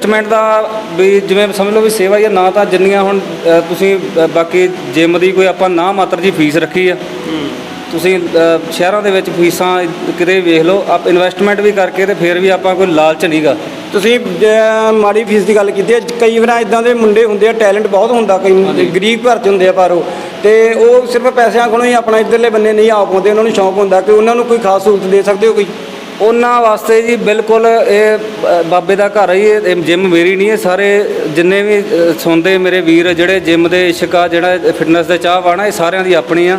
Investment ਦਾ ਵੀ ਜਿਵੇਂ ਸਮਝ ਲਓ ਵੀ ਸੇਵਾ ਹੀ ਆ ਨਾ ਤਾਂ ਜਿੰਨੀਆਂ ਹੁਣ ਅ, ਤੁਸੀਂ ਅ, ਬਾਕੀ ਜਿਮ ਦੀ ਕੋਈ ਆਪਾਂ ਨਾ ਮਾਤਰ ਜੀ ਫੀਸ ਰੱਖੀ ਆ। ਤੁਸੀਂ ਅ, ਸ਼ਹਿਰਾਂ ਦੇ ਵਿੱਚ ਫੀਸਾਂ ਕਿਤੇ ਵੇਖ ਲਓ ਆਪ ਇਨਵੈਸਟਮੈਂਟ ਵੀ ਕਰਕੇ ਤੇ ਫਿਰ ਵੀ ਆਪਾਂ ਕੋਈ ਲਾਲਚ ਨਹੀਂਗਾ। ਤੁਸੀਂ ਅਹ, ਮਾੜੀ ਫੀਸ ਦੀ ਗੱਲ ਕੀਤੀ ਹੈ ਕਈ ਵਾਰ ਇਦਾਂ ਦੇ ਮੁੰਡੇ ਹੁੰਦੇ ਆ ਟੈਲੈਂਟ ਬਹੁਤ ਹੁੰਦਾ ਕਈ ਗਰੀਬ ਘਰ ਚ ਹੁੰਦੇ ਆ ਪਰ ਉਹ। ਤੇ ਉਹ ਸਿਰਫ ਪੈਸਿਆਂ ਕੋਲੋਂ ਹੀ ਆਪਣਾ ਇਧਰਲੇ ਬੰਨੇ ਨਹੀਂ ਆ ਪਾਉਂਦੇ ਉਹਨਾਂ ਨੂੰ ਸ਼ੌਂਕ ਹੁੰਦਾ ਕਿ ਉਹਨਾਂ ਨੂੰ ਕੋਈ ਖਾਸ ਸਹੂਲਤ ਦੇ ਸਕਦੇ ਹੋ ਕੋਈ? ਉਹਨਾਂ ਵਾਸਤੇ ਜੀ ਬਿਲਕੁਲ ਇਹ ਬਾਬੇ ਦਾ ਘਰ ਹੈ ਇਹ ਜਿਮ ਮੇਰੀ ਨਹੀਂ ਹੈ ਸਾਰੇ ਜਿੰਨੇ ਵੀ ਸੁਣਦੇ ਮੇਰੇ ਵੀਰ ਜਿਹੜੇ ਜਿਮ ਦੇ ਇਸ਼ਕ ਆ ਜਿਹੜਾ ਫਿਟਨੈਸ ਦੇ ਚਾਹਵਾਨ ਆ ਇਹ ਸਾਰਿਆਂ ਦੀ ਆਪਣੀ ਆ।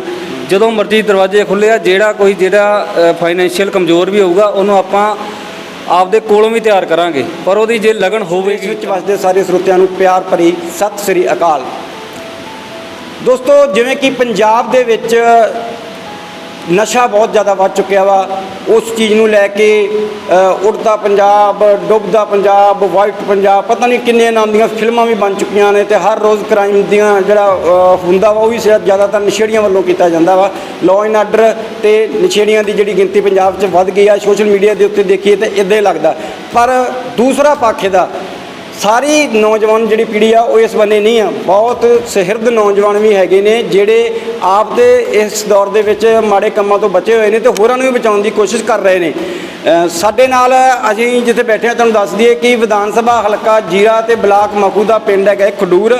ਜਦੋਂ ਮਰਜ਼ੀ ਦਰਵਾਜ਼ੇ ਖੁੱਲੇ ਆ ਜਿਹੜਾ ਕੋਈ ਜਿਹੜਾ ਫਾਈਨੈਂਸ਼ੀਅਲ ਕਮਜ਼ੋਰ ਵੀ ਹੋਊਗਾ ਉਹਨੂੰ ਆਪਾਂ ਆਪਦੇ ਕੋਲੋਂ ਵੀ ਤਿਆਰ ਕਰਾਂਗੇ। ਪਰ ਉਹਦੀ ਜੇ ਲਗਨ ਇਸ ਹੋਵੇਗੀ ਵਿੱਚ ਵਸਦੇ ਸਾਰੇ ਸਰੋਤਿਆਂ ਨੂੰ ਪਿਆਰ ਭਰੀ ਸਤਿ ਸ੍ਰੀ ਅਕਾਲ। ਦੋਸਤੋ ਜਿਵੇਂ ਕਿ ਪੰਜਾਬ ਦੇ ਵਿੱਚ ਨਸ਼ਾ ਬਹੁਤ ਜ਼ਿਆਦਾ ਵੱਧ ਚੁੱਕਿਆ ਵਾ। ਉਸ ਚੀਜ਼ ਨੂੰ ਲੈ ਕੇ ਅ, ਉੜਦਾ ਪੰਜਾਬ ਡੁੱਬਦਾ ਪੰਜਾਬ ਵਾਈਟ ਪੰਜਾਬ ਪਤਾ ਨਹੀਂ ਕਿੰਨੇ ਨਾਮ ਦੀਆਂ ਫਿਲਮਾਂ ਵੀ ਬਣ ਚੁੱਕੀਆਂ ਨੇ ਤੇ ਹਰ ਰੋਜ਼ ਕ੍ਰਾਈਮ ਦੀਆਂ ਜਿਹੜਾ ਹੁੰਦਾ ਵਾ ਉਹ ਵੀ ਸ਼ਾਇਦ ਜ਼ਿਆਦਾਤਰ ਨਸ਼ੇੜੀਆਂ ਵੱਲੋਂ ਕੀਤਾ ਜਾਂਦਾ ਵਾ। ਲਾਅ ਐਂਡ ਆਰਡਰ ਤੇ ਨਸ਼ੇੜੀਆਂ ਦੀ ਜਿਹੜੀ ਗਿਣਤੀ ਪੰਜਾਬ 'ਚ ਵੱਧ ਗਈ ਆ ਸੋਸ਼ਲ ਮੀਡੀਆ ਦੇ ਉੱਤੇ ਦੇਖੀਏ ਤੇ ਇਦਾਂ ਹੀ ਲੱਗਦਾ। ਪਰ ਦੂਸਰਾ ਪੱਖ ਇਹਦਾ ਸਾਰੀ ਨੌਜਵਾਨ ਜਿਹੜੀ ਪੀੜ੍ਹੀ ਆ, ਉਹ ਇਸ ਬੰਨੇ ਨਹੀਂ ਆ। ਬਹੁਤ ਸਹਿਰਦ ਨੌਜਵਾਨ ਵੀ ਹੈਗੇ ਨੇ, ਜਿਹੜੇ ਆਪ ਦੇ ਇਸ ਦੌਰ ਦੇ ਵਿੱਚ ਮਾੜੇ ਕੰਮਾਂ ਤੋਂ ਬਚੇ ਹੋਏ ਨੇ ਤੇ ਹੋਰਾਂ ਨੂੰ ਵੀ ਬਚਾਉਣ ਦੀ ਕੋਸ਼ਿਸ਼ ਕਰ ਰਹੇ ਨੇ। ਸਾਡੇ ਨਾਲ ਅਸੀਂ ਜਿੱਥੇ ਬੈਠੇ ਆ ਤੁਹਾਨੂੰ ਦੱਸ ਦਈਏ ਕਿ ਵਿਧਾਨ ਸਭਾ ਹਲਕਾ ਜੀਰਾ ਤੇ ਬਲਾਕ ਮਖੂ ਦਾ ਪਿੰਡ ਹੈਗਾ ਖਡੂਰ।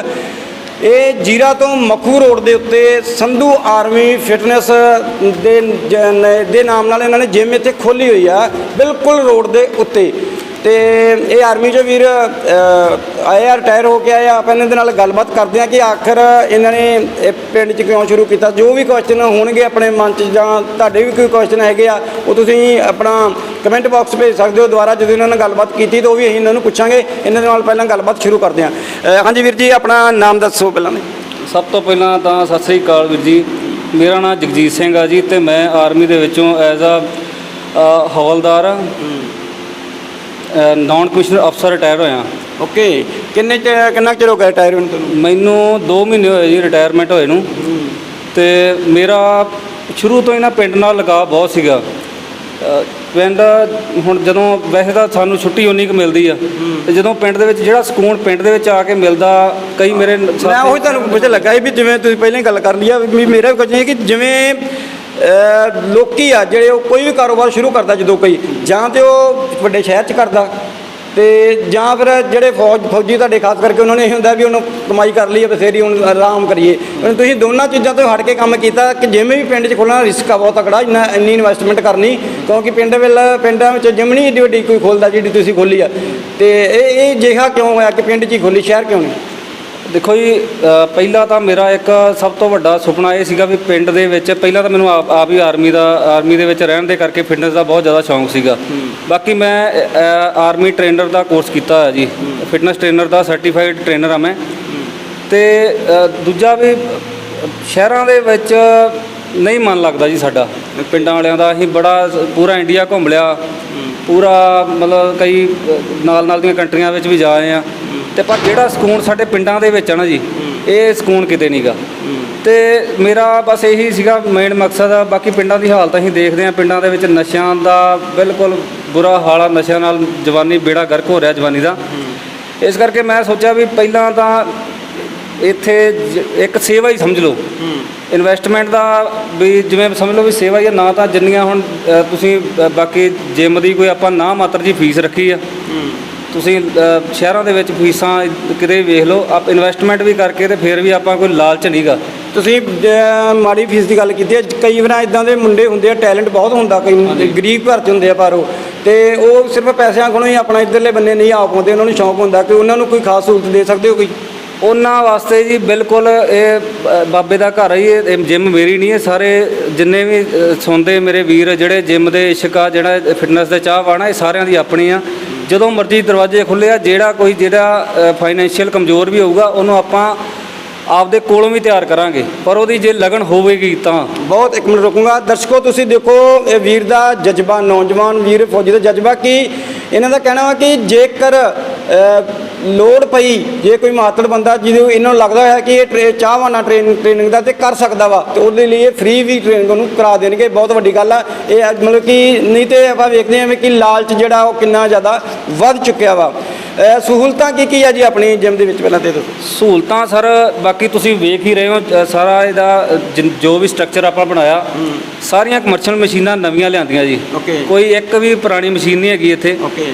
ਇਹ ਜੀਰਾ ਤੋਂ ਮਖੂ ਰੋਡ ਦੇ ਉੱਤੇ ਸੰਧੂ ਆਰਮੀ ਫਿਟਨੈਸ ਦੇ ਦੇ ਨਾਮ ਨਾਲ ਇਹਨਾਂ ਨੇ ਜਿਮ ਇੱਥੇ ਖੋਲੀ ਹੋਈ ਆ, ਬਿਲਕੁਲ ਰੋਡ ਦੇ ਉੱਤੇ। ਤੇ ਇਹ ਆਰਮੀ ਚੋਂ ਵੀਰ ਆਏ ਆ ਰਿਟਾਇਰ ਹੋ ਕੇ ਆਏ ਆ। ਆਪਾਂ ਇਹਨਾਂ ਦੇ ਨਾਲ ਗੱਲਬਾਤ ਕਰਦੇ ਆ ਕਿ ਆਖਰ ਇਹਨਾਂ ਨੇ ਇਹ ਪਿੰਡ 'ਚ ਕਿਉਂ ਸ਼ੁਰੂ ਕੀਤਾ? ਜੋ ਵੀ ਕੁਐਸਚਨ ਹੋਣਗੇ ਆਪਣੇ ਮਨ 'ਚ ਜਾਂ ਤੁਹਾਡੇ ਵੀ ਕੋਈ ਕੁਐਸਚਨ ਹੈਗੇ ਆ ਉਹ ਤੁਸੀਂ ਆਪਣਾ ਕਮੈਂਟ ਬਾਕਸ ਭੇਜ ਸਕਦੇ ਹੋ ਦੁਬਾਰਾ ਜਦੋਂ ਇਹਨਾਂ ਨਾਲ ਗੱਲਬਾਤ ਕੀਤੀ ਤਾਂ ਉਹ ਵੀ ਅਸੀਂ ਇਹਨਾਂ ਨੂੰ ਪੁੱਛਾਂਗੇ। ਇਹਨਾਂ ਦੇ ਨਾਲ ਪਹਿਲਾਂ ਗੱਲਬਾਤ ਸ਼ੁਰੂ ਕਰਦੇ ਅ, ਹਾਂਜੀ ਵੀਰ ਜੀ ਆਪਣਾ ਨਾਮ ਦੱਸੋ ਪਹਿਲਾਂ ਸਭ ਤੋਂ ਪਹਿਲਾਂ ਤਾਂ ਸਤਿ ਸ੍ਰੀ ਅਕਾਲ ਵੀਰ ਜੀ। ਮੇਰਾ ਨਾਮ ਜਗਜੀਤ ਸਿੰਘ ਆ ਜੀ ਤੇ ਮੈਂ ਆਰਮੀ ਦੇ ਵਿੱਚੋਂ ਐਜ਼ ਆ ਹੌਲਦਾਰ ਆ। ਨਾਨ ਕਮਿਸ਼ਨਰ ਅਫਸਰ ਰਿਟਾਇਰ ਹੋਇਆ। ਓਕੇ ਕਿੰਨੇ ਚ- ਕਿੰਨਾ ਚਿਰ ਹੋ ਗਿਆ ਰਿਟਾਇਰ ਹੋਣ ਤੁਹਾਨੂੰ? ਮੈਨੂੰ 2 ਮਹੀਨੇ ਹੋਏ ਜੀ ਰਿਟਾਇਰਮੈਂਟ ਹੋਏ ਨੂੰ। ਤੇ ਮੇਰਾ ਸ਼ੁਰੂ ਤੋਂ ਹੀ ਨਾ ਪਿੰਡ ਨਾਲ ਲਗਾਅ ਬਹੁਤ ਸੀਗਾ। ਪਿੰਡ ਹੁਣ ਜਦੋਂ ਵੈਸੇ ਤਾਂ ਸਾਨੂੰ ਛੁੱਟੀ ਉਨੀ ਕੁ ਮਿਲਦੀ ਆ। ਤੇ ਜਦੋਂ ਪਿੰਡ ਦੇ ਵਿੱਚ ਜਿਹੜਾ ਸਕੂਨ ਪਿੰਡ ਦੇ ਵਿੱਚ ਆ ਕੇ ਮਿਲਦਾ ਕਈ ਮੇਰੇ ਮੈਂ ਉਹੀ ਤੁਹਾਨੂੰ ਪੁੱਛ ਲੱਗਾ ਸੀ ਵੀ ਜਿਵੇਂ ਤੁਸੀਂ ਪਹਿਲਾਂ ਹੀ ਗੱਲ ਕਰ ਲਈ ਆ ਵੀ ਮੇਰਾ ਵੀ ਕੁਝ ਨਹੀਂ ਕਿ ਜਿਵੇਂ ਲੋਕੀ ਆ ਜਿਹੜੇ ਉਹ ਕੋਈ ਵੀ ਕਾਰੋਬਾਰ ਸ਼ੁਰੂ ਕਰਦਾ ਜਦੋਂ ਕੋਈ, ਜਾਂ ਤੇ ਉਹ ਵੱਡੇ ਸ਼ਹਿਰ 'ਚ ਕਰਦਾ। ਤੇ ਜਾਂ ਫਿਰ ਜਿਹੜੇ ਫੌਜ, ਫੌਜੀ ਤੁਹਾਡੇ ਖਾਸ ਕਰਕੇ ਉਹਨਾਂ ਨੇ ਇਹ ਹੁੰਦਾ ਵੀ ਉਹਨੂੰ ਕਮਾਈ ਕਰ ਲਈ ਆ ਬਥੇਰੀ ਹੁਣ ਆਰਾਮ ਕਰੀਏ। ਹੁਣ ਤੁਸੀਂ ਦੋਨਾਂ ਚੀਜ਼ਾਂ ਤੋਂ ਹਟ ਕੇ ਕੰਮ ਕੀਤਾ ਕਿ ਜਿਵੇਂ ਵੀ ਪਿੰਡ 'ਚ ਖੋਲਣਾ ਰਿਸਕ ਆ ਬਹੁਤ ਤਕੜਾ ਇੰਨਾ, ਇੰਨੀ ਇਨਵੈਸਟਮੈਂਟ ਕਰਨੀ, ਕਿਉਂਕਿ ਪਿੰਡ ਵੇਲ, ਪਿੰਡਾਂ ਵਿੱਚ ਜਿਮ ਨਹੀਂ ਏਡੀ ਵੱਡੀ ਕੋਈ ਖੋਲਦਾ ਜਿਹੜੀ ਤੁਸੀਂ ਖੋਲੀ ਆ। ਤੇ ਇਹ ਇਹ ਜਿਹਾ ਕਿਉਂ ਹੋਇਆ ਕਿ ਪਿੰਡ 'ਚ ਹੀ ਖੋਲੀ, ਸ਼ਹਿਰ ਕਿਉਂ ਨਹੀਂ? ਦੇਖੋ ਜੀ ਅ, ਪਹਿਲਾਂ ਤਾਂ ਮੇਰਾ ਇੱਕ ਸਭ ਤੋਂ ਵੱਡਾ ਸੁਪਨਾ ਇਹ ਸੀਗਾ ਵੀ ਪਿੰਡ ਦੇ ਵਿੱਚ ਪਹਿਲਾਂ ਤਾਂ ਮੈਨੂੰ ਆਪ ਆਪ ਹੀ ਆਰਮੀ ਦਾ ਆਰਮੀ ਦੇ ਵਿੱਚ ਰਹਿਣ ਦੇ ਕਰਕੇ ਫਿਟਨੈਸ ਦਾ ਬਹੁਤ ਜ਼ਿਆਦਾ ਸ਼ੌਂਕ ਸੀਗਾ। ਬਾਕੀ ਮੈਂ ਅ, ਆਰਮੀ ਟ੍ਰੇਨਰ ਦਾ ਕੋਰਸ ਕੀਤਾ ਹੋਇਆ ਜੀ। ਫਿਟਨੈਸ ਟ੍ਰੇਨਰ ਦਾ ਸਰਟੀਫਾਈਡ ਟ੍ਰੇਨਰ ਆ ਮੈਂ। ਤੇ ਅ, ਦੂਜਾ ਵੀ ਅ, ਸ਼ਹਿਰਾਂ ਦੇ ਵਿੱਚ ਨਹੀਂ ਮਨ ਲੱਗਦਾ ਜੀ ਸਾਡਾ। ਪਿੰਡਾਂ ਵਾਲਿਆਂ ਦਾ ਅਸੀਂ ਬੜਾ ਸ- ਪੂਰਾ ਇੰਡੀਆ ਘੁੰਮ ਲਿਆ। ਪੂਰਾ ਮਤਲਬ ਕਈ ਨਾਲ ਨਾਲ ਦੀਆਂ ਕੰਟਰੀਆਂ ਵਿੱਚ ਵੀ ਜਾ ਆਏ ਆ ਤੇ ਪਰ ਜਿਹੜਾ ਸਕੂਨ ਸਾਡੇ ਪਿੰਡਾਂ ਦੇ ਵਿੱਚ ਆ ਨਾ ਜੀ, ਇਹ ਸਕੂਨ ਕਿਤੇ ਨਹੀਂਗਾ ਤੇ ਮੇਰਾ ਬਸ ਇਹੀ ਸੀਗਾ ਮੇਨ ਮਕਸਦ ਆ, ਬਾਕੀ ਪਿੰਡਾਂ ਦੀ ਹਾਲਤ ਅਸੀਂ ਦੇਖਦੇ ਆ, ਪਿੰਡਾਂ ਦੇ ਵਿੱਚ ਨਸ਼ਿਆਂ ਦਾ ਬਿਲਕੁਲ ਬੁਰਾ ਹਾਲ ਆ, ਨਸ਼ਿਆਂ ਨਾਲ ਜਵਾਨੀ ਬੇੜਾ ਗਰਕ ਹੋ ਰਿਹਾ ਜਵਾਨੀ ਦਾ। ਇਸ ਕਰਕੇ ਮੈਂ ਸੋਚਿਆ ਵੀ ਪਹਿਲਾਂ ਤਾਂ ਇੱਥੇ ਇੱਕ ਸੇਵਾ ਹੀ ਸਮਝ ਲਓ। ਇਨਵੈਸਟਮੈਂਟ ਦਾ ਵੀ ਜਿਵੇਂ ਸਮਝ ਲਓ ਵੀ ਸੇਵਾ ਹੀ ਆ, ਨਾ ਤਾਂ ਜਿੰਨੀਆਂ ਹੁਣ ਤੁਸੀਂ ਬਾਕੀ ਜਿਮ ਦੀ ਕੋਈ ਆਪਾਂ ਨਾ ਮਾਤਰ ਜੀ ਫੀਸ ਰੱਖੀ ਆ। ਤੁਸੀਂ ਅ, ਸ਼ਹਿਰਾਂ ਦੇ ਵਿੱਚ ਫੀਸਾਂ ਕਿਤੇ ਵੇਖ ਲਓ ਆਪ ਇਨਵੈਸਟਮੈਂਟ ਵੀ ਕਰਕੇ ਤੇ ਫਿਰ ਵੀ ਆਪਾਂ ਕੋਈ ਲਾਲਚ ਨਹੀਂਗਾ ਤੁਸੀਂ ਅਹ, ਮਾੜੀ ਫੀਸ ਦੀ ਗੱਲ ਕੀਤੀ ਹੈ ਕਈ ਵਾਰ ਇਦਾਂ ਦੇ ਮੁੰਡੇ ਹੁੰਦੇ ਆ ਟੈਲੈਂਟ ਬਹੁਤ ਹੁੰਦਾ ਕਈ ਗਰੀਬ ਘਰ ਚ ਹੁੰਦੇ ਆ ਪਰ ਉਹ। ਤੇ ਉਹ ਸਿਰਫ ਪੈਸਿਆਂ ਕੋਲੋਂ ਹੀ ਆਪਣਾ ਇਧਰਲੇ ਬੰਨੇ ਨਹੀਂ ਆ ਪਾਉਂਦੇ ਉਹਨਾਂ ਨੂੰ ਸ਼ੌਂਕ ਹੁੰਦਾ ਕਿ ਉਹਨਾਂ ਨੂੰ ਕੋਈ ਖਾਸ ਸਹੂਲਤ ਦੇ ਸਕਦੇ ਹੋ ਕੋਈ? ਉਹਨਾਂ ਵਾਸਤੇ ਜੀ ਬਿਲਕੁਲ ਇਹ ਅ, ਬਾਬੇ ਦਾ ਘਰ ਹੈ ਇਹ ਜਿਮ ਮੇਰੀ ਨਹੀਂ ਹੈ ਸਾਰੇ ਜਿੰਨੇ ਵੀ ਅ, ਸੁਣਦੇ ਮੇਰੇ ਵੀਰ ਜਿਹੜੇ ਜਿਮ ਦੇ ਇਸ਼ਕ ਆ ਜਿਹੜਾ ਫਿਟਨੈਸ ਦੇ ਚਾਹਵਾਨ ਆ ਇਹ ਸਾਰਿਆਂ ਦੀ ਆਪਣੀ ਆ। ਜਦੋਂ ਮਰਜ਼ੀ ਦਰਵਾਜ਼ੇ ਖੁੱਲੇ ਆ, ਜਿਹੜਾ ਕੋਈ ਜਿਹੜਾ ਫਾਈਨੈਂਸ਼ੀਅਲ ਕਮਜ਼ੋਰ ਵੀ ਹੋਊਗਾ, ਉਹਨੂੰ ਆਪਾਂ ਆਪਦੇ ਕੋਲੋਂ ਵੀ ਤਿਆਰ ਕਰਾਂਗੇ। ਪਰ ਉਹਦੀ ਜੇ ਲਗਨ ਹੋਵੇਗੀ ਤਾਂ। ਬਹੁਤ, ਇੱਕ ਮਿੰਟ ਰੁਕੂੰਗਾ। ਦਰਸ਼ਕੋ, ਤੁਸੀਂ ਦੇਖੋ, ਇਹ ਵੀਰ ਦਾ ਜਜ਼ਬਾ, ਨੌਜਵਾਨ ਵੀਰ ਫੌਜੀ ਦਾ ਜਜ਼ਬਾ ਕਿ? ਇਹਨਾਂ ਦਾ ਕਹਿਣਾ ਵਾ ਕਿ ਜੇਕਰ ਲੋੜ ਪਈ ਜੇ ਕੋਈ ਮਾਤੜ ਬੰਦਾ ਜਿਹਨੂੰ ਇਹਨਾਂ ਨੂੰ ਲੱਗਦਾ ਹੈ ਕਿ ਇਹ ਟ੍ਰੇ- ਚਾਹਵਾਨਾ ਟ੍ਰੇਨ ਟ੍ਰੇਨਿੰਗ ਦਾ ਤੇ ਕਰ ਸਕਦਾ ਵਾ ਤੇ ਉਹਦੇ ਲਈ ਇਹ ਫ੍ਰੀ ਵੀ ਟ੍ਰੇਨਿੰਗ ਉਹਨੂੰ ਕਰਾ ਦੇਣਗੇ ਬਹੁਤ ਵੱਡੀ ਗੱਲ ਆ। ਇਹ ਮਤਲਬ ਕਿ ਨਹੀਂ ਤੇ ਆਪਾਂ ਵੇਖਦੇ ਹਾਂ ਕਿ ਲਾਲਚ ਜਿਹੜਾ ਉਹ ਕਿੰਨਾ ਜ਼ਿਆਦਾ ਵੱਧ ਚੁੱਕਿਆ ਵਾ। ਸਹੂਲਤਾਂ ਕੀ ਕੀ ਆ ਜੀ ਆਪਣੀ ਜਿਮ ਦੇ ਵਿੱਚ ਪਹਿਲਾਂ ਤੇ ਦੱਸੋ? ਸਹੂਲਤਾਂ ਸਰ ਬਾਕੀ ਤੁਸੀਂ ਵੇਖ ਹੀ ਰਹੇ ਹੋ ਸਾਰਾ ਇਹਦਾ ਜੋ ਵੀ ਸਟਰਕਚਰ ਆਪਾਂ ਬਣਾਇਆ ਸਾਰੀਆਂ ਕਮਰਸ਼ੀਅਲ ਮਸ਼ੀਨਾਂ ਨਵੀਆਂ ਲਿਆਂਦੀਆਂ ਜੀ। ਕੋਈ ਇੱਕ ਵੀ ਪੁਰਾਣੀ ਮਸ਼ੀਨ ਨਹੀਂ ਹੈਗੀ ਇੱਥੇ। ਓਕੇ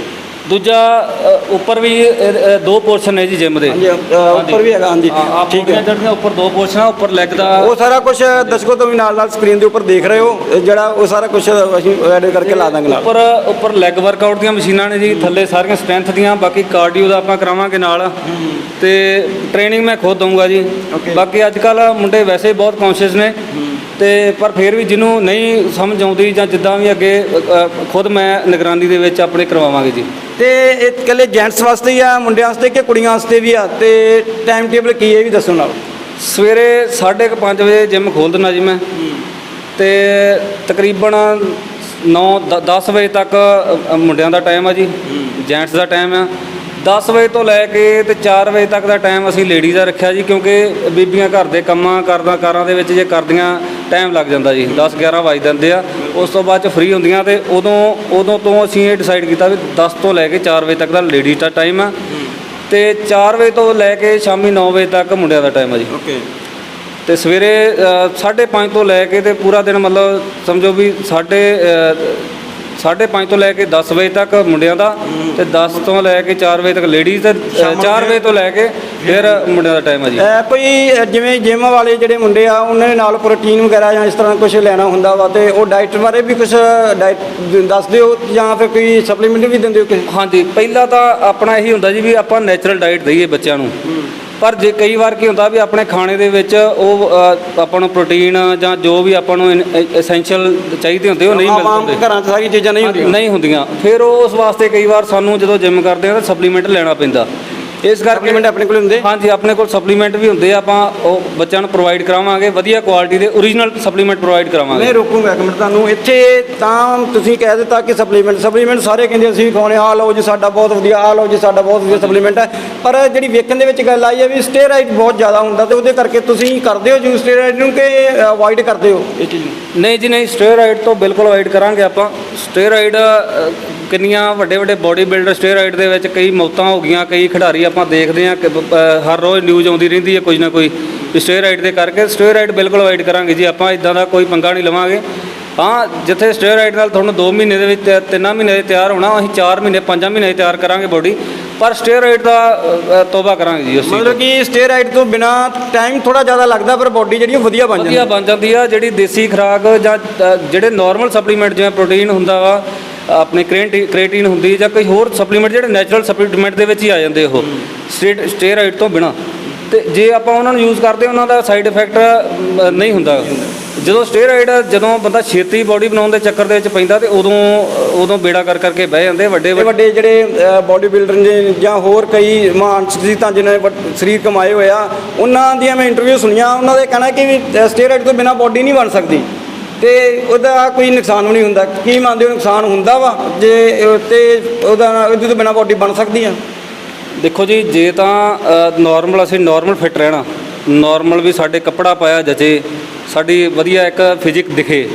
ਦੂਜਾ ਅ, ਉੱਪਰ ਵੀ ਅ, ਅ, ਦੋ ਪੋਰਸ਼ਨ ਨੇ ਜੀ ਜਿਮ ਦੇ। ਹਾਂਜੀ ਅ, ਉੱਪਰ ਵੀ ਹੈਗਾ ਹਾਂਜੀ। ਠੀਕ ਹੈ। ਹੈ ਉੱਪਰ ਦੋ ਪੋਰਸ਼ਨ ਆ ਉੱਪਰ ਲੈਗ ਦਾ ਉਹ ਸਾਰਾ ਕੁਝ ਦਰਸ਼ਕੋ ਤੋਂ ਵੀ ਨਾਲ ਨਾਲ ਸਕਰੀਨ ਦੇ ਉੱਪਰ ਦੇਖ ਰਹੇ ਹੋ ਇਹ ਜਿਹੜਾ ਉਹ ਸਾਰਾ ਕੁਝ ਅਸੀਂ ਐਡ ਕਰਕੇ ਲਾ ਦਾਂਗੇ ਨਾਲ। ਉੱਪਰ ਉੱਪਰ ਲੈਗ ਵਰਕਆਊਟ ਦੀਆਂ ਮਸ਼ੀਨਾਂ ਨੇ ਜੀ ਥੱਲੇ ਸਾਰੀਆਂ ਸਟਰੈਂਥ ਦੀਆਂ ਬਾਕੀ ਕਾਰਡੀਓ ਦਾ ਆਪਾਂ ਕਰਾਵਾਂਗੇ ਨਾਲ। ਤੇ ਟ੍ਰੇਨਿੰਗ ਮੈਂ ਖੁਦ ਦਊਂਗਾ ਜੀ. ਬਾਕੀ ਅੱਜ ਕੱਲ ਮੁੰਡੇ ਵੈਸੇ ਹੀ ਬਹੁਤ ਕੌਨਸ਼ੀਅਸ ਨੇ। ਤੇ ਪਰ ਫਿਰ ਵੀ ਜਿਹਨੂੰ ਨਹੀਂ ਸਮਝ ਆਉਂਦੀ ਜਾਂ ਜਿੱਦਾਂ ਵੀ ਅੱਗੇ ਅ, ਖੁਦ ਮੈਂ ਨਿਗਰਾਨੀ ਦੇ ਵਿੱਚ ਆਪਣੇ ਕਰਵਾਵਾਂਗੇ ਜੀ। ਤੇ ਇਹ ਇਕੱਲੇ ਜੈਂਟਸ ਵਾਸਤੇ ਹੀ ਆ ਮੁੰਡਿਆਂ ਵਾਸਤੇ ਕਿ ਕੁੜੀਆਂ ਵਾਸਤੇ ਵੀ ਆ? ਤੇ ਟਾਈਮ ਟੇਬਲ ਕੀ ਹੈ ਇਹ ਵੀ ਦੱਸੋ ਨਾਲ। ਸਵੇਰੇ 5:30 ਵਜੇ ਜਿਮ ਖੋਲ ਦਿੰਦਾ ਜੀ ਮੈਂ। ਤੇ ਤਕਰੀਬਨ 9 10 ਵਜੇ ਤੱਕ ਅ, ਮੁੰਡਿਆਂ ਦਾ ਟਾਈਮ ਆ ਜੀ। ਜੈਂਟਸ ਦਾ ਟਾਈਮ ਆ। 10 ਵਜੇ ਤੋਂ ਲੈ ਕੇ ਤੇ 4 ਵਜੇ ਤੱਕ ਦਾ ਟਾਈਮ ਅਸੀਂ ਲੇਡੀਜ਼ ਦਾ ਰੱਖਿਆ ਜੀ ਕਿਉਂਕਿ ਬੀਬੀਆਂ ਘਰ ਦੇ ਕੰਮਾਂ ਕਰਦਾ ਕਾਰਾਂ ਦੇ ਵਿੱਚ ਜੇ ਕਰਦੀਆਂ ਟਾਈਮ ਲੱਗ ਜਾਂਦਾ ਜੀ। 10 11 ਵਜ ਜਾਂਦੇ ਆ। ਉਸ ਤੋਂ ਬਾਅਦ ਚ ਫ੍ਰੀ ਹੁੰਦੀਆਂ ਤੇ ਉਦੋਂ ਉਦੋਂ ਤੋਂ ਅਸੀਂ ਇਹ ਡਿਸਾਈਡ ਕੀਤਾ ਵੀ 10 ਤੋਂ ਲੈ ਕੇ 4 ਵਜੇ ਤੱਕ ਦਾ ਲੇਡੀਜ਼ ਦਾ ਟਾਈਮ ਆ। ਤੇ 4 ਵਜੇ ਤੋਂ ਲੈ ਕੇ ਸ਼ਾਮੀ 9 ਵਜੇ ਤੱਕ ਮੁੰਡਿਆਂ ਦਾ ਟਾਈਮ ਆ ਜੀ। ਓਕੇ ਤੇ ਸਵੇਰੇ 5:30 ਤੋਂ ਲੈ ਕੇ ਤੇ ਪੂਰਾ ਦਿਨ ਮਤਲਬ ਸਮਝੋ ਵੀ ਸਾਢੇ 5:30 ਤੋਂ ਲੈ ਕੇ 10 ਵਜੇ ਤੱਕ ਮੁੰਡਿਆਂ ਦਾ ਤੇ 10 ਤੋਂ ਲੈ ਕੇ 4 ਵਜੇ ਤੱਕ ਲੇਡੀਜ਼ ਤੇ 4 ਵਜੇ ਤੋਂ ਲੈ ਕੇ ਫਿਰ ਮੁੰਡਿਆਂ ਦਾ ਟਾਈਮ ਆ ਜੀ। ਕੋਈ ਜਿਵੇਂ ਜਿਮ ਵਾਲੇ ਜਿਹੜੇ ਮੁੰਡੇ ਆ ਉਹਨਾਂ ਦੇ ਨਾਲ ਪ੍ਰੋਟੀਨ ਵਗੈਰਾ ਜਾਂ ਇਸ ਤਰ੍ਹਾਂ ਕੁਝ ਲੈਣਾ ਹੁੰਦਾ ਵਾ ਤੇ ਉਹ ਡਾਈਟ ਬਾਰੇ ਵੀ ਕੁਝ ਡਾਈਟ ਦੱਸ ਦਿਓ ਜਾਂ ਫਿਰ ਕੋਈ ਸਪਲੀਮੈਂਟ ਵੀ ਦਿੰਦੇ ਹੋ ਕਿ ਹਾਂਜੀ ਪਹਿਲਾਂ ਤਾਂ ਆਪਣਾ ਇਹੀ ਹੁੰਦਾ ਜੀ ਵੀ ਆਪਾਂ ਨੈਚੁਰਲ ਡਾਈਟ ਦਈਏ ਬੱਚਿਆਂ ਨੂੰ। ਪਰ ਜੇ ਕਈ ਵਾਰ ਕੀ ਹੁੰਦਾ ਵੀ ਆਪਣੇ ਖਾਣੇ ਦੇ ਵਿੱਚ ਉਹ ਅ, ਆਪਾਂ ਨੂੰ ਪ੍ਰੋਟੀਨ ਜਾਂ ਜੋ ਵੀ ਆਪਾਂ ਨੂੰ ਐਸੈਂਸ਼ੀਅਲ ਚਾਹੀਦੇ ਹੁੰਦੇ ਉਹ ਨਹੀਂ ਮਿਲਦੇ ਆਮ ਹੁੰਦੇ ਘਰਾਂ 'ਚ ਸਾਰੀਆਂ ਚੀਜ਼ਾਂ ਨਹੀਂ ਹੁੰਦੀਆਂ। ਨਹੀਂ ਹੁੰਦੀਆਂ। ਫਿਰ ਉਹ ਉਸ ਵਾਸਤੇ ਕਈ ਵਾਰ ਸਾਨੂੰ ਜਦੋਂ ਜਿਮ ਕਰਦੇ ਆ ਤਾਂ ਸਪਲੀਮੈਂਟ ਲੈਣਾ ਪੈਂਦਾ। ਇਸ ਕਰਕੇ ਸਪਲੀਮੈਂਟ ਆਪਣੇ ਕੋਲ ਹੁੰਦੇ। ਹਾਂਜੀ ਆਪਣੇ ਕੋਲ ਸਪਲੀਮੈਂਟ ਵੀ ਹੁੰਦੇ ਆ ਆਪਾਂ ਉਹ ਬੱਚਿਆਂ ਨੂੰ ਪ੍ਰੋਵਾਈਡ ਕਰਾਵਾਂਗੇ ਵਧੀਆ ਕੁਆਲਿਟੀ ਦੇ ਓਰੀਜਨਲ ਸਪਲੀਮੈਂਟ ਪ੍ਰੋਵਾਈਡ ਮੈਂ ਕਰਾਵਾਂਗੇ ਰੋਕੂੰਗਾ ਇੱਕ ਮਿੰਟ ਤੁਹਾਨੂੰ ਇੱਥੇ ਤਾਂ ਤੁਸੀਂ ਕਹਿ ਦਿੱਤਾ ਕਿ ਸਪਲੀਮੈਂਟ ਸਪਲੀਮੈਂਟ ਸਾਰੇ ਕਹਿੰਦੇ ਅਸੀਂ ਖਾਣੇ ਆ ਲਓ ਜੀ ਸਾਡਾ ਬਹੁਤ ਵਧੀਆ ਆ ਲਓ ਜੀ ਸਾਡਾ ਬਹੁਤ ਵਧੀਆ ਸਪਲੀਮੈਂਟ ਹੈ। ਪਰ ਜਿਹੜੀ ਵੇਖਣ ਦੇ ਵਿੱਚ ਗੱਲ ਆਈ ਹੈ ਵੀ ਸਟੇਰਾਇਡ ਬਹੁਤ ਜ਼ਿਆਦਾ ਹੁੰਦਾ ਤੇ ਉਹਦੇ ਕਰਕੇ ਤੁਸੀਂ ਕਰਦੇ ਹੋ ਯੂਜ਼ ਸਟੇਰਾਇਡ ਨੂੰ ਕਿ ਅਵੋਇਡ ਕਰਦੇ ਹੋ? ਇਹ ਚੀਜ਼ ਨੂੰ। ਨਹੀਂ ਜੀ ਨਹੀਂ ਸਟੇਰਾਇਡ ਤੋਂ ਬਿਲਕੁਲ ਅਵਾਇਡ ਕਰਾਂਗੇ ਆਪਾਂ। ਸਟੇਰਾਇਡ ਕਿੰਨੀਆਂ ਵੱਡੇ ਵੱਡੇ ਬਾਡੀ ਬਿਲਡਰ ਸਟੇਰਾਇਡ ਦੇ ਵਿੱਚ ਕਈ ਮੌਤਾਂ ਹੋ ਗਈਆਂ ਕਈ ਖਿਡਾਰੀ ਆਪਾਂ ਦੇਖਦੇ ਹਾਂ ਕਿ ਹਰ ਰੋਜ਼ ਨਿਊਜ਼ ਆਉਂਦੀ ਰਹਿੰਦੀ ਹੈ ਕੋਈ ਨਾ ਕੋਈ। ਸਟੇਰਾਇਡ ਦੇ ਕਰਕੇ ਸਟੇਰਾਇਡ ਬਿਲਕੁਲ ਅਵਾਇਡ ਕਰਾਂਗੇ ਜੀ। ਆਪਾਂ ਇਦਾਂ ਦਾ ਕੋਈ ਪੰਗਾ ਨਹੀਂ ਲਵਾਂਗੇ। ਹਾਂ ਜਿੱਥੇ ਸਟੇਰਾਇਡ ਨਾਲ ਤੁਹਾਨੂੰ 2 ਮਹੀਨੇ ਦੇ ਵਿੱਚ 3 ਮਹੀਨੇ ਦੇ ਤਿਆਰ ਹੋਣਾ ਅਸੀਂ 4 ਮਹੀਨੇ 5 ਮਹੀਨੇ ਤਿਆਰ ਕਰਾਂਗੇ ਬਾਡੀ ਪਰ ਸਟੇਰਾਇਡ ਦਾ ਤੋਬਾ ਕਰਾਂਗੇ ਜੀ ਤੋਂ। ਮਤਲਬ ਕਿ ਸਟੇਰਾਇਡ ਤੋਂ ਬਿਨਾ ਟਾਈਮ ਥੋੜਾ ਜ਼ਿਆਦਾ ਲੱਗਦਾ ਪਰ ਬਾਡੀ ਜਿਹੜੀ ਵਧੀਆ ਬਣ ਜਾਂਦੀ ਵਧੀਆ ਬਣ ਜਾਂਦੀ ਆ। ਜਿਹੜੀ ਦੇਸੀ ਖੁਰਾਕ ਜਾਂ ਜਿਹੜੇ ਨਾਰਮਲ ਸਪਲੀਮੈਂਟ ਜਿਵੇਂ ਪ੍ਰੋਟੀਨ ਹੁੰਦਾ ਵਾ ਆਪਣੇ ਕ੍ਰੇਟੀ ਕ੍ਰੇਟਿਨ ਹੁੰਦੀ ਜਾਂ ਕੋਈ ਹੋਰ ਸਪਲੀਮੈਂਟ ਜਿਹੜੇ ਨੈਚੁਰਲ ਸਪਲੀਮੈਂਟ ਦੇ ਵਿੱਚ ਹੀ ਆ ਜਾਂਦੇ ਉਹ ਸਟੇਟ ਸਟੇਰਾਇਡ ਤੋਂ ਬਿਨਾ। ਤੇ ਜੇ ਆਪਾਂ ਉਹਨਾਂ ਨੂੰ ਯੂਜ਼ ਕਰਦੇ ਉਹਨਾਂ ਦਾ ਸਾਈਡ ਇਫੈਕਟ ਨਹੀਂ ਹੁੰਦਾ। ਜਦੋਂ ਸਟੇਰਾਇਡ ਜਦੋਂ ਬੰਦਾ ਛੇਤੀ ਬਾਡੀ ਬਣਾਉਣ ਦੇ ਚੱਕਰ ਦੇ ਵਿੱਚ ਪੈਂਦਾ ਤੇ ਉਦੋਂ ਉਦੋਂ ਬੇੜਾ ਕਰ ਕਰਕੇ ਬਹਿ ਜਾਂਦੇ ਵੱਡੇ ਵੱਡੇ। ਜਿਹੜੇ ਬਾਡੀ ਬਿਲਡਰ ਨੇ ਜਾਂ ਹੋਰ ਕਈ ਮਹਾਨ ਸ਼ਖਸੀਅਤਾਂ ਜਿਨ੍ਹਾਂ ਨੇ ਸਰੀਰ ਕਮਾਏ ਹੋਏ ਆ ਉਹਨਾਂ ਦੀਆਂ ਮੈਂ ਇੰਟਰਵਿਊ ਸੁਣੀਆਂ ਉਹਨਾਂ ਦੇ ਕਹਿਣਾ ਕਿ ਵੀ ਸਟੇਰਾਇਡ ਤੋਂ ਬਿਨਾ ਬਾਡੀ ਨਹੀਂ ਬਣ ਸਕਦੀ। ਤੇ ਉਹਦਾ ਕੋਈ ਨੁਕਸਾਨ ਵੀ ਨਹੀਂ ਹੁੰਦਾ। ਕੀ ਮੰਨਦੇ ਹੋ ਨੁਕਸਾਨ ਹੁੰਦਾ ਵਾ? ਜੇ ਅਹ, ਤੇ ਉਹਦਾ ਇਹਦੇ ਤੋਂ ਬਿਨਾ ਬਾਡੀ ਬਣ ਸਕਦੀ ਆ। ਦੇਖੋ ਜੀ ਜੇ ਤਾਂ ਨਾਰਮਲ ਅਸੀਂ ਨਾਰਮਲ ਫਿਟ ਰਹਿਣਾ ਨਾਰਮਲ ਵੀ ਸਾਡੇ ਕੱਪੜਾ ਪਾਇਆ ਜਚੇ ਸਾਡੀ ਵਧੀਆ ਇੱਕ ਫਿਜ਼ਿਕ ਦਿਖੇ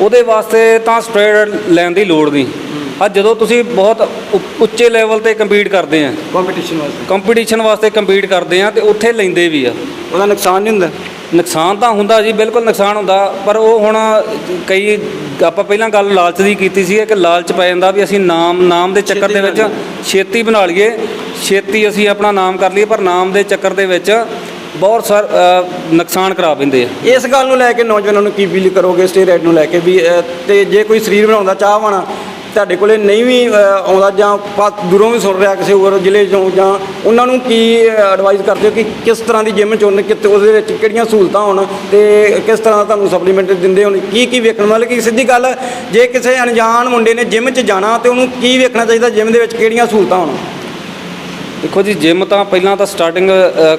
ਉਹਦੇ ਵਾਸਤੇ ਤਾਂ ਸਟਰੋਇਡ ਲੈਣ ਦੀ ਲੋੜ ਨਹੀਂ। ਆ ਜਦੋਂ ਤੁਸੀਂ ਬਹੁਤ ਉ- ਉੱਚੇ ਲੈਵਲ ਤੇ ਕੰਪੀਟ ਕਰਦੇ ਆ। ਕੰਪੀਟੀਸ਼ਨ ਵਾਸਤੇ। ਕੰਪੀਟੀਸ਼ਨ ਵਾਸਤੇ ਕੰਪੀਟ ਕਰਦੇ ਆ ਤੇ ਉੱਥੇ ਲੈਂਦੇ ਵੀ ਆ। ਉਹਦਾ ਨੁਕਸਾਨ ਨਹੀਂ ਹੁੰਦਾ? ਨੁਕਸਾਨ ਤਾਂ ਹੁੰਦਾ ਜੀ ਬਿਲਕੁਲ ਨੁਕਸਾਨ ਹੁੰਦਾ ਪਰ ਉਹ ਹੁਣ ਕਈ ਆਪਾਂ ਪਹਿਲਾਂ ਗੱਲ ਲਾਲਚ ਦੀ ਕੀਤੀ ਸੀ ਕਿ ਲਾਲਚ ਪੈ ਜਾਂਦਾ ਵੀ ਅਸੀਂ ਨਾਮ ਨਾਮ ਦੇ ਚੱਕਰ ਦੇ ਵਿੱਚ ਛੇਤੀ ਬਣਾ ਲਈਏ ਛੇਤੀ ਅਸੀਂ ਆਪਣਾ ਨਾਮ ਕਰ ਲਈਏ ਪਰ ਨਾਮ ਦੇ ਚੱਕਰ ਦੇ ਵਿੱਚ ਬਹੁਤ ਸਰ ਅ, ਨੁਕਸਾਨ ਕਰਾ ਪੈਂਦੇ ਆ। ਇਸ ਗੱਲ ਨੂੰ ਲੈ ਕੇ ਨੌਜਵਾਨਾਂ ਨੂੰ ਕੀ ਅਪੀਲ ਕਰੋਗੇ? ਸਟੇਰਾਇਡ ਨੂੰ ਲੈ ਕੇ ਵੀ ਅਹ, ਤੇ ਜੇ ਕੋਈ ਸਰੀਰ ਬਣਾਉਣ ਦਾ ਚਾਹਵਾਨ ਤੁਹਾਡੇ ਕੋਲੇ ਨਹੀਂ ਵੀ ਅਹ, ਆਉਂਦਾ ਜਾਂ ਪਾ- ਦੂਰੋਂ ਵੀ ਸੁਣ ਰਿਹਾ ਕਿਸੇ ਹੋਰ ਜ਼ਿਲ੍ਹੇ ਚੋਂ ਜਾਂ ਉਹਨਾਂ ਨੂੰ ਕੀ ਐਡਵਾਈਸ ਕਰਦੇ ਹੋ ਕਿ ਕਿਸ ਤਰ੍ਹਾਂ ਦੀ ਜਿਮ ਚੁਣਨ ਕਿਤੇ ਉਹਦੇ ਵਿੱਚ ਕਿਹੜੀਆਂ ਸਹੂਲਤਾਂ ਹੋਣ ਤੇ ਕਿਸ ਤਰ੍ਹਾਂ ਦਾ ਤੁਹਾਨੂੰ ਸਪਲੀਮੈਂਟ ਦਿੰਦੇ ਹੋਣ ਕੀ ਕੀ ਵੇਖਣ ਮਤਲਬ ਕਿ ਸਿੱਧੀ ਗੱਲ ਜੇ ਕਿਸੇ ਅਣਜਾਣ ਮੁੰਡੇ ਨੇ ਜਿਮ 'ਚ ਜਾਣਾ ਤੇ ਉਹਨੂੰ ਕੀ ਵੇਖਣਾ ਚਾਹੀਦਾ ਜਿਮ ਦੇ ਵਿੱਚ ਕਿਹੜੀਆਂ ਸਹੂਲਤਾਂ ਹੋਣ? ਦੇਖੋ ਜੀ ਜਿਮ ਤਾਂ ਪਹਿਲਾਂ ਤਾਂ ਸਟਾਰਟਿੰਗ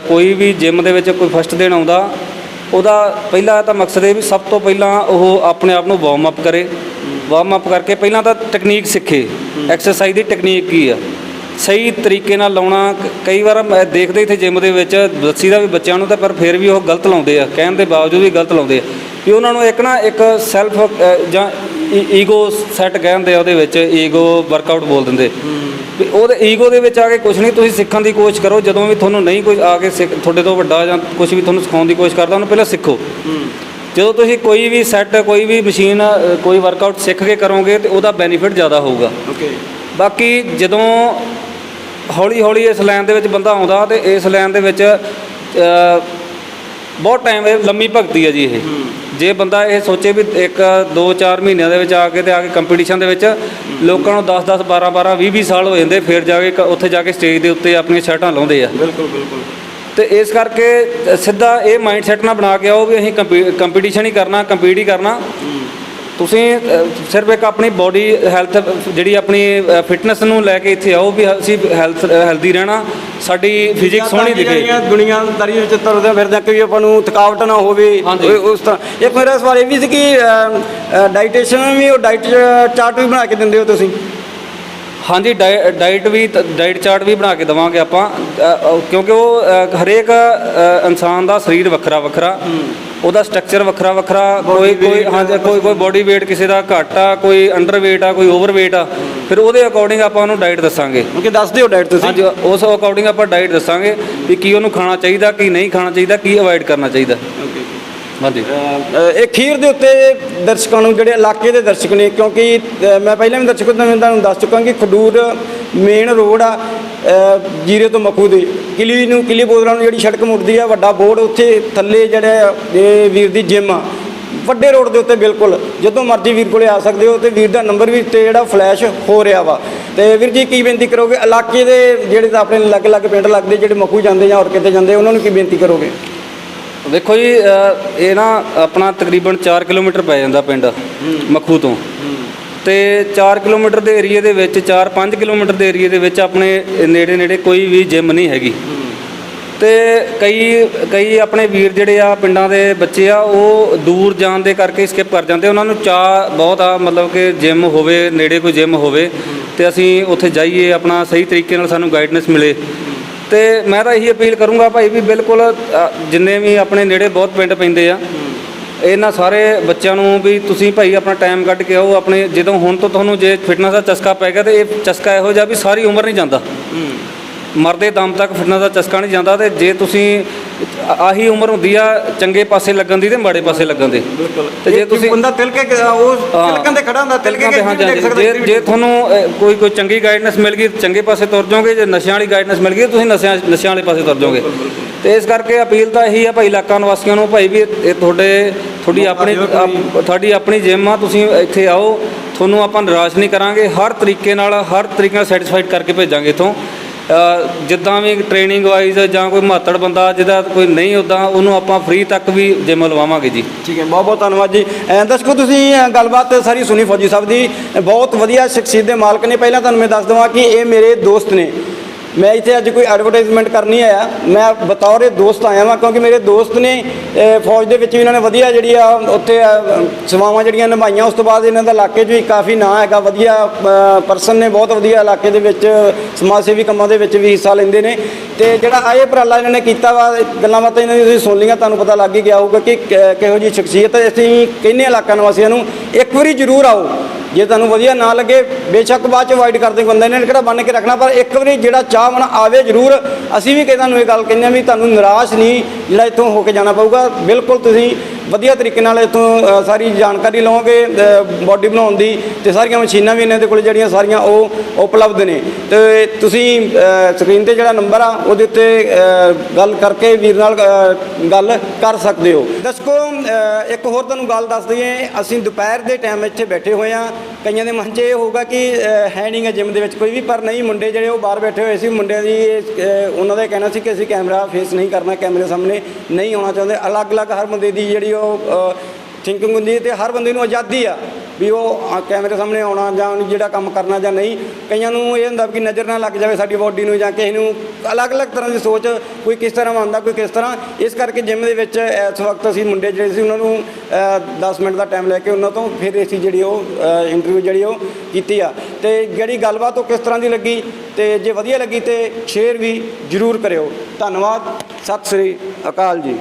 ਕੋਈ ਵੀ ਜਿਮ ਦੇ ਵਿੱਚ ਕੋਈ ਫਸਟ ਦਿਨ ਆਉਂਦਾ ਉਹਦਾ ਪਹਿਲਾ ਤਾਂ ਮਕਸਦ ਇਹ ਵੀ ਸਭ ਤੋਂ ਪਹਿਲਾਂ ਉਹ ਆਪਣੇ ਆਪ ਨੂੰ ਵਾਰਮ ਅਪ ਕਰੇ। ਵਾਰਮ ਅਪ ਕਰਕੇ ਪਹਿਲਾਂ ਤਾਂ ਟੈਕਨੀਕ ਸਿੱਖੇ। ਐਕਸਰਸਾਈਜ਼ ਦੀ ਟੈਕਨੀਕ ਕੀ ਆ? ਸਹੀ ਤਰੀਕੇ ਨਾਲ ਲਾਉਣਾ, ਕਈ ਵਾਰ ਮੈਂ ਦੇਖਦੇ ਇੱਥੇ ਜਿਮ ਦੇ ਵਿੱਚ ਦੱਸੀ ਦਾ ਵੀ ਬੱਚਿਆਂ ਨੂੰ ਤਾਂ ਪਰ ਫਿਰ ਵੀ ਉਹ ਗਲਤ ਲਾਉਂਦੇ ਆ, ਕਹਿਣ ਦੇ ਬਾਵਜੂਦ ਵੀ ਗਲਤ ਲਾਉਂਦੇ ਆ। ਵੀ ਉਹਨਾਂ ਨੂੰ ਇੱਕ ਨਾ ਇੱਕ ਸੈਲਫ ਜਾਂ ਈਗੋ ਸੈੱਟ ਕਹਿੰਦੇ ਆ ਉਹਦੇ ਵਿੱਚ ਈਗੋ ਵਰਕਆਊਟ ਬੋਲ ਦਿੰਦੇ। ਵੀ ਉਹਦੇ ਈਗੋ ਦੇ ਵਿੱਚ ਆ ਕੇ ਕੁਝ ਨਹੀਂ ਤੁਸੀਂ ਸਿੱਖਣ ਦੀ ਕੋਸ਼ਿਸ਼ ਕਰੋ ਜਦੋਂ ਵੀ ਤੁਹਾਨੂੰ ਨਹੀਂ ਕੋਈ ਆ ਕੇ ਸਿੱਖ ਤੁਹਾਡੇ ਤੋਂ ਵੱਡਾ ਜਾਂ ਕੁਝ ਵੀ ਤੁਹਾਨੂੰ ਸਿਖਾਉਣ ਦੀ ਕੋਸ਼ਿਸ਼ ਕਰਦਾ ਉਹਨੂੰ ਪਹਿਲਾਂ ਸਿੱਖੋ। ਜਦੋਂ ਤੁਸੀਂ ਕੋਈ ਵੀ ਸੈੱਟ ਕੋਈ ਵੀ ਮਸ਼ੀਨ ਅ, ਕੋਈ ਵਰਕਆਊਟ ਸਿੱਖ ਕੇ ਕਰੋਗੇ ਤੇ ਉਹਦਾ ਬੈਨੀਫਿਟ ਜ਼ਿਆਦਾ ਹੋਊਗਾ। ਓਕੇ ਬਾਕੀ ਜਦੋਂ ਹੌਲੀ ਹੌਲੀ ਇਸ ਲਾਈਨ ਦੇ ਵਿੱਚ ਬੰਦਾ ਆਉਂਦਾ ਤੇ ਇਸ ਲਾਈਨ ਦੇ ਵਿੱਚ ਅ, ਬਹੁਤ ਟਾਈਮ ਲੰਮੀ ਭਗਤੀ ਹੈ ਜੀ ਇਹ। ਜੇ ਬੰਦਾ ਇਹ ਸੋਚੇ ਵੀ ਇੱਕ 2-4 ਮਹੀਨਿਆਂ ਦੇ ਵਿੱਚ ਆ ਕੇ ਤੇ ਆ ਕੇ ਕੰਪੀਟੀਸ਼ਨ ਦੇ ਵਿੱਚ ਲੋਕਾਂ ਨੂੰ 10-10 12-12 20-20 ਸਾਲ ਹੋ ਜਾਂਦੇ ਫਿਰ ਜਾ ਕੇ ਉੱਥੇ ਜਾ ਕੇ ਸਟੇਜ ਦੇ ਉੱਤੇ ਆਪਣੀਆਂ ਸ਼ਰਟਾਂ ਲਾਉਂਦੇ ਆ। ਬਿਲਕੁਲ ਬਿਲਕੁਲ। ਤੇ ਇਸ ਕਰਕੇ ਸਿੱਧਾ ਇਹ ਮਾਈਂਡ ਸੈਟ ਨਾਲ ਬਣਾ ਕੇ ਆਓ ਵੀ ਅਸੀਂ ਕੰਪੀਟੀਸ਼ਨ ਹੀ ਕਰਨਾ ਕੰਪੀਟ ਹੀ ਕਰਨਾ। ਤੁਸੀਂ ਸਿਰਫ ਇੱਕ ਆਪਣੀ ਬੋਡੀ ਹੈਲਥ ਜਿਹੜੀ ਆਪਣੀ ਫਿਟਨੈਸ ਨੂੰ ਲੈ ਕੇ ਇੱਥੇ ਆਓ ਵੀ ਅਸੀਂ ਹੈਲਥ ਹੈਲਦੀ ਰਹਿਣਾ। ਸਾਡੀ ਫਿਜ਼ਿਕ ਸੋਹਣੀ ਦਿਖੇ। ਦੁਨੀਆਦਾਰੀ ਵਿੱਚ ਤੁਰਦੇ ਫਿਰਦੇ ਕਿ ਆਪਾਂ ਨੂੰ ਥਕਾਵਟ ਨਾ ਹੋਵੇ ਹਾਂਜੀ। ਉਹ- ਉਸ ਤਰ੍ਹਾਂ। ਇੱਕ ਮੇਰਾ ਸਵਾਲ ਇਹ ਵੀ ਸੀ ਕਿ ਡਾਈਟੇਸ਼ਨ ਵੀ ਉਹ ਡਾਈਟ ਚਾਰਟ ਵੀ ਬਣਾ ਕੇ ਦਿੰਦੇ ਹੋ ਤੁਸੀਂ? ਹਾਂਜੀ ਡਾਈ- ਡਾਈਟ ਵੀ ਤ- ਡਾਈਟ ਚਾਰਟ ਵੀ ਬਣਾ ਕੇ ਦਵਾਂਗੇ ਆਪਾਂ। ਅ, ਅ, ਕਿਉਂਕਿ ਉਹ ਅ, ਹਰੇਕ ਅ, ਇਨਸਾਨ ਦਾ ਸਰੀਰ ਵੱਖਰਾ ਵੱਖਰਾ ਉਹਦਾ ਸਟਰਕਚਰ ਵੱਖਰਾ ਵੱਖਰਾ ਕੋਈ ਕੋਈ ਹਾਂਜੀ ਕੋਈ ਕੋਈ ਬੋਡੀ weight ਕਿਸੇ ਦਾ ਘੱਟ ਆ ਕੋਈ ਅੰਡਰ weight ਆ ਕੋਈ ਓਵਰ weight ਆ ਫਿਰ ਉਹਦੇ ਅਕੋਰਡਿੰਗ ਆਪਾਂ ਉਹਨੂੰ ਡਾਈਟ ਦੱਸਾਂਗੇ। ਕਿਉਂਕਿ ਦੱਸ ਦਿਓ ਡਾਈਟ ਤੁਸੀਂ? ਹਾਂਜੀ ਉਸ ਅਕੋਰਡਿੰਗ ਆਪਾਂ ਡਾਈਟ ਦੱਸਾਂਗੇ ਵੀ ਕੀ ਉਹਨੂੰ ਖਾਣਾ ਚਾਹੀਦਾ ਕੀ ਨਹੀਂ ਖਾਣਾ ਚਾਹੀਦਾ ਕੀ ਅਵੋਇਡ ਕਰਨਾ ਚਾਹੀਦਾ। ਹਾਂਜੀ। ਇਹ ਖੀਰ ਦੇ ਉੱਤੇ ਦਰਸ਼ਕਾਂ ਨੂੰ ਜਿਹੜੇ ਇਲਾਕੇ ਦੇ ਦਰਸ਼ਕ ਨੇ, ਕਿਉਂਕਿ ਮੈਂ ਪਹਿਲਾਂ ਵੀ ਦਰਸ਼ਕਾਂ ਨੂੰ ਤੁਹਾਨੂੰ ਦੱਸ ਚੁੱਕਾ ਕਿ ਖਡੂਰ ਮੇਨ ਰੋਡ ਆ ਜੀਰੇ ਤੋਂ ਮੱਖੂ ਦੇ। ਕਿਲੀ ਨੂੰ, ਕਿਲੀ ਬੋਦਰਾਂ ਨੂੰ ਜਿਹੜੀ ਸੜਕ ਮੁੜਦੀ ਆ, ਵੱਡਾ ਬੋਰਡ ਉੱਥੇ ਥੱਲੇ ਜਿਹੜਾ ਇਹ ਵੀਰ ਦੀ ਜਿਮ ਆ। ਵੱਡੇ ਰੋਡ ਦੇ ਉੱਤੇ ਬਿਲਕੁਲ, ਜਦੋਂ ਮਰਜ਼ੀ ਵੀਰ ਕੋਲੇ ਆ ਸਕਦੇ ਹੋ, ਤੇ ਵੀਰ ਦਾ ਨੰਬਰ ਵੀ ਉੱਤੇ ਜਿਹੜਾ ਫਲੈਸ਼ ਹੋ ਰਿਹਾ ਵਾ। ਤੇ ਵੀਰ ਜੀ, ਕੀ ਬੇਨਤੀ ਕਰੋਗੇ? ਇਲਾਕੇ ਦੇ ਜਿਹੜੇ ਤਾਂ ਆਪਣੇ ਅਲੱਗ-ਅਲੱਗ ਪਿੰਡ ਲੱਗਦੇ, ਜਿਹੜੇ ਮਖੂ ਜਾਂਦੇ ਜਾਂ ਹੋਰ ਕਿਤੇ ਜਾਂਦੇ, ਉਹਨਾਂ ਨੂੰ ਕੀ ਬੇਨਤੀ ਕਰੋਗੇ? ਦੇਖੋ ਜੀ ਅ, ਇਹ ਨਾ ਆਪਣਾ ਤਕਰੀਬਨ 4 ਕਿਲੋਮੀਟਰ ਪੈ ਜਾਂਦਾ ਪਿੰਡ ਮੱਖੂ ਤੋਂ। ਤੇ 4 ਕਿਲੋਮੀਟਰ ਦੇ ਏਰੀਏ ਦੇ ਵਿੱਚ 4-5 ਕਿਲੋਮੀਟਰ ਦੇ ਏਰੀਏ ਦੇ ਵਿੱਚ ਆਪਣੇ ਨੇੜੇ ਨੇੜੇ ਕੋਈ ਵੀ ਜਿਮ ਨਹੀਂ ਹੈਗੀ। ਤੇ ਕਈ ਕਈ ਆਪਣੇ ਵੀਰ ਜਿਹੜੇ ਆ ਪਿੰਡਾਂ ਦੇ ਬੱਚੇ ਆ ਉਹ ਦੂਰ ਜਾਣ ਦੇ ਕਰਕੇ ਸਕਿਪ ਕਰ ਜਾਂਦੇ। ਉਹਨਾਂ ਨੂੰ ਚਾਹ ਬਹੁਤ ਆ ਮਤਲਬ ਕਿ ਜਿਮ ਹੋਵੇ ਨੇੜੇ ਕੋਈ ਜਿਮ ਹੋਵੇ ਤੇ ਅਸੀਂ ਉੱਥੇ ਜਾਈਏ ਆਪਣਾ ਸਹੀ ਤਰੀਕੇ ਨਾਲ ਸਾਨੂੰ ਗਾਈਡਨੈਸ ਮਿਲੇ। ਤੇ ਮੈਂ ਤਾਂ ਇਹੀ ਅਪੀਲ ਕਰੂੰਗਾ ਭਾਈ ਵੀ ਬਿਲਕੁਲ ਅ, ਜਿੰਨੇ ਵੀ ਆਪਣੇ ਨੇੜੇ ਬਹੁਤ ਪਿੰਡ ਪੈਂਦੇ ਆ ਇਹਨਾਂ ਸਾਰੇ ਬੱਚਿਆਂ ਨੂੰ ਵੀ ਤੁਸੀਂ ਭਾਈ ਆਪਣਾ ਟਾਈਮ ਕੱਢ ਕੇ ਆਓ ਆਪਣੇ ਜਦੋਂ ਹੁਣ ਤੋਂ ਤੁਹਾਨੂੰ ਜੇ ਫਿਟਨੈਸ ਦਾ ਚਸਕਾ ਪੈ ਗਿਆ ਤੇ ਇਹ ਚਸਕਾ ਇਹੋ ਜਿਹਾ ਵੀ ਸਾਰੀ ਉਮਰ ਨਹੀਂ ਜਾਂਦਾ। ਮਰਦੇ ਦਮ ਤੱਕ ਫਿਟਨੈਸ ਦਾ ਚਸਕਾ ਨਹੀਂ ਜਾਂਦਾ ਤੇ ਜੇ ਤੁਸੀਂ ਆਹੀ ਉਮਰ ਹੁੰਦੀ ਆ ਚੰਗੇ ਪਾਸੇ ਲੱਗਣ ਦੀ ਤੇ ਮਾੜੇ ਪਾਸੇ ਲੱਗਣ ਦੀ। ਤੇ ਜੇ ਤੁਸੀਂ ਬੰਦਾ ਤਿਲ ਕੇ ਗ- ਉਹ। ਤਿਲਕਣ ਤੇ ਖੜਾ ਹੁੰਦਾ ਤਿਲ ਕੇ ਤਿਲਕਾਂ ਨੂੰ ਦੇਖ ਸਕਦਾ ਜੇ ਤੁਹਾਨੂੰ ਕੋਈ ਕੋਈ ਚੰਗੀ ਗਾਈਡਨੈਸ ਮਿਲ ਗਈ ਚੰਗੇ ਪਾਸੇ ਤੁਰ ਜਾਓਗੇ ਜੇ ਨਸ਼ਿਆਂ ਵਾਲੀ ਗਾਈਡਨੈਸ ਮਿਲ ਗਈ ਤੁਸੀਂ ਨਸ਼ਿਆਂ ਨਸ਼ਿਆਂ ਵਾਲੇ ਪਾਸੇ ਤੁਰ ਜਾਓਗੇ। ਤੇ ਇਸ ਕਰਕੇ ਅਪੀਲ ਤਾਂ ਇਹੀ ਆ ਭਾਈ ਇਲਾਕਾ ਨਿਵਾਸੀਆਂ ਨੂੰ ਭਾਈ ਵੀ ਇਹ ਤੁਹਾਡੇ ਤੁਹਾਡੀ ਆਪਣੀ ਤੁਹਾਡੀ ਆਪਣੀ ਜਿਮ ਆ ਤੁਸੀਂ ਇੱਥੇ ਆਓ। ਤੁਹਾਨੂੰ ਆਪਾਂ ਨਿਰਾਸ਼ ਨਹੀਂ ਕਰਾਂਗੇ। ਹਰ ਤਰੀਕੇ ਨਾਲ ਹਰ ਤਰੀਕੇ ਨਾਲ ਸੈਟੀਸਫਾਈਡ ਕਰਕੇ ਭੇਜਾਂਗੇ ਇਥੋਂ। ਜਿੱਦਾਂ ਵੀ ਟ੍ਰੇਨਿੰਗ ਵਾਈਜ਼ ਜਾਂ ਕੋਈ ਮਹੱਤੜ ਬੰਦਾ ਜਿਹਦਾ ਕੋਈ ਨਹੀਂ ਉਦਾਂ ਉਹਨੂੰ ਆਪਾਂ ਫ੍ਰੀ ਤੱਕ ਵੀ ਜਿਮ ਲਵਾਵਾਂਗੇ ਜੀ। ਠੀਕ ਹੈ ਬਹੁਤ ਬਹੁਤ ਧੰਨਵਾਦ ਜੀ। ਅਹ ਦਰਸ਼ਕੋ ਤੁਸੀਂ, ਅਹ, ਗੱਲਬਾਤ ਸਾਰੀ ਸੁਣੀ ਫੌਜੀ ਸਾਹਿਬ ਦੀ। ਬਹੁਤ ਵਧੀਆ ਸ਼ਖਸੀਅਤ ਦੇ ਮਾਲਕ ਨੇ। ਪਹਿਲਾਂ ਤੁਹਾਨੂੰ ਮੈਂ ਦੱਸ ਦਵਾਂ ਕਿ ਇਹ ਮੇਰੇ ਦੋਸਤ ਨੇ। ਮੈਂ ਇੱਥੇ ਅੱਜ ਕੋਈ ਐਡਵਰਟਾਈਜ਼ਮੈਂਟ ਕਰਨੀ ਆਇਆ। ਮੈਂ ਬਤੌਰ ਇਹ ਦੋਸਤ ਆਇਆ ਵਾਂ, ਕਿਉਂਕਿ ਮੇਰੇ ਦੋਸਤ ਨੇ ਫੌਜ ਦੇ ਵਿੱਚ ਵੀ ਇਹਨਾਂ ਨੇ ਵਧੀਆ ਜਿਹੜੀ ਆ, ਉੱਥੇ ਸੇਵਾਵਾਂ ਜਿਹੜੀਆਂ ਨਿਭਾਈਆਂ, ਉਸ ਤੋਂ ਬਾਅਦ ਇਹਨਾਂ ਦਾ ਇਲਾਕੇ 'ਚ ਵੀ ਕਾਫੀ ਨਾਂ ਹੈਗਾ, ਵਧੀਆ ਪਰਸਨ ਨੇ, ਬਹੁਤ ਵਧੀਆ ਇਲਾਕੇ ਦੇ ਵਿੱਚ, ਸਮਾਜ ਸੇਵੀ ਕੰਮਾਂ ਦੇ ਵਿੱਚ ਵੀ ਹਿੱਸਾ ਲੈਂਦੇ ਨੇ। ਤੇ ਜਿਹੜਾ ਇਹ ਉਪਰਾਲਾ ਇਹਨਾਂ ਨੇ ਕੀਤਾ ਵਾ ਗੱਲਾਂ ਬਾਤਾਂ ਇਹਨਾਂ ਦੀ ਤੁਸੀਂ ਸੁਣ ਲਈਆਂ, ਤੁਹਾਨੂੰ ਪਤਾ ਲੱਗ ਹੀ ਗਿਆ ਹੋਊਗਾ ਕਿ ਕਿਹੋ ਜਿਹੀ ਸ਼ਖਸੀਅਤ ਹੈ। ਅਸੀਂ ਕਹਿੰਦੇ ਹਾਂ ਇਲਾਕਾ ਨਿਵਾਸੀਆਂ ਨੂੰ, ਇੱਕ ਵਾਰੀ ਜ਼ਰੂਰ ਆਓ। ਜੇ ਤੁਹਾਨੂੰ ਵਧੀਆ ਨਾ ਲੱਗੇ, ਬੇਸ਼ੱਕ ਬਾਅਦ ਚ ਅਵਾਇਡ ਕਰਦੇ, ਬੰਦੇ ਨੇ ਕਿਹੜਾ ਬੰਨ ਕੇ ਰੱਖਣਾ, ਪਰ ਇੱਕ ਵਾਰੀ ਜਿਹੜਾ ਚਾਹ ਚਾਹਵਣ ਆਵੇ ਜ਼ਰੂਰ। ਅਸੀਂ ਵੀ ਕਿ ਤੁਹਾਨੂੰ ਇਹ ਗੱਲ ਕਹਿੰਦੇ ਹਾਂ ਵੀ ਤੁਹਾਨੂੰ ਨਿਰਾਸ਼ ਨਹੀਂ ਜਿਹੜਾ ਇੱਥੋਂ ਹੋ ਕੇ ਜਾਣਾ ਪਊਗਾ। ਬਿਲਕੁਲ ਤੁਸੀਂ ਵਧੀਆ ਤਰੀਕੇ ਨਾਲ ਇੱਥੋਂ ਸਾਰੀ ਜਾਣਕਾਰੀ ਲਓਗੇ ਬਾਡੀ ਬਣਾਉਣ ਦੀ ਤੇ ਸਾਰੀਆਂ ਮਸ਼ੀਨਾਂ ਵੀ ਇਹਨਾਂ ਦੇ ਕੋਲ ਜਿਹੜੀਆਂ ਸਾਰੀਆਂ ਉਹ ਉਪਲਬਧ ਨੇ। ਤੇ ਤੁਸੀਂ ਸਕਰੀਨ ਤੇ ਜਿਹੜਾ ਨੰਬਰ ਆ, ਉਹਦੇ ਉੱਤੇ ਗੱਲ ਕਰਕੇ ਵੀਰ ਨਾਲ ਗੱਲ ਕਰ ਸਕਦੇ ਹੋ। ਦਰਸ਼ਕੋ ਇੱਕ ਹੋਰ ਤੁਹਾਨੂੰ ਗੱਲ ਦੱਸ ਦਈਏ, ਅਸੀਂ ਦੁਪਹਿਰ ਦੇ ਟਾਈਮ ਇੱਥੇ ਬੈਠੇ ਹੋਏ ਆ। ਕਈਆਂ ਦੇ ਮਨ 'ਚ ਇਹ ਹੋਊਗਾ ਕਿ ਹੈ ਨਹੀਂ ਹੈ ਜਿਮ ਦੇ ਵਿੱਚ ਕੋਈ ਵੀ, ਪਰ ਨਹੀਂ, ਮੁੰਡੇ ਜਿਹੜੇ ਉਹ ਬਾਹਰ ਬੈਠੇ ਹੋਏ ਸੀ, ਮੁੰਡਿਆਂ ਦੀ ਉਹਨਾਂ ਦਾ ਇਹ ਕਹਿਣਾ ਸੀ ਕਿ ਅਸੀਂ ਕੈਮਰਾ ਫੇਸ ਨਹੀਂ ਕਰਨਾ ਕੈਮਰੇ ਸਾਹਮਣੇ ਨਹੀਂ ਆਉਣਾ ਚਾਹੁੰਦੇ। ਅਲੱਗ-ਅਲੱਗ ਹਰ ਬੰਦੇ ਦੀ ਜਿਹੜੀ ਉਹ ਥਿੰਕਿੰਗ ਹੁੰਦੀ ਹੈ ਤੇ ਹਰ ਬੰਦੇ ਨੂੰ ਆਜ਼ਾਦੀ ਆ ਵੀ ਉਹ ਕੈਮਰੇ ਸਾਹਮਣੇ ਆਉਣਾ ਜਾਂ ਜਿਹੜਾ ਕੰਮ ਕਰਨਾ ਜਾਂ ਨਹੀਂ। ਕਈਆਂ ਨੂੰ ਇਹ ਹੁੰਦਾ ਕਿ ਨਜ਼ਰ ਨਾ ਲੱਗ ਜਾਵੇ ਸਾਡੀ ਬਾਡੀ ਨੂੰ ਜਾਂ ਕਿਸੇ ਨੂੰ। ਅਲੱਗ-ਅਲੱਗ ਤਰ੍ਹਾਂ ਦੀ ਸੋਚ ਕੋਈ ਕਿਸ ਤਰ੍ਹਾਂ ਆਉਂਦਾ ਕੋਈ ਕਿਸ ਤਰ੍ਹਾਂ। ਇਸ ਕਰਕੇ ਜਿਮ ਦੇ ਵਿੱਚ ਇਸ ਵਕਤ ਅਸੀਂ ਮੁੰਡੇ ਜਿਹੜੇ ਸੀ ਉਹਨਾਂ ਨੂੰ ਅ, 10 ਮਿੰਟ ਦਾ ਟਾਈਮ ਲੈ ਕੇ ਉਹਨਾਂ ਤੋਂ ਫਿਰ ਅਸੀਂ ਜਿਹੜੀ ਉਹ ਇੰਟਰਵਿਊ ਜਿਹੜੀ ਉਹ ਕੀਤੀ ਆ। ਤੇ ਜਿਹੜੀ ਗੱਲਬਾਤ ਉਹ ਕਿਸ ਤਰ੍ਹਾਂ ਦੀ ਲੱਗੀ ਤੇ ਜੇ ਵਧੀਆ ਲੱਗੀ ਤੇ ਸ਼ੇਅਰ ਵੀ ਜ਼ਰੂਰ ਕਰਿਓ। ਧੰਨਵਾਦ ਸਤਿ ਸ੍ਰੀ ਅਕਾਲ ਜੀ।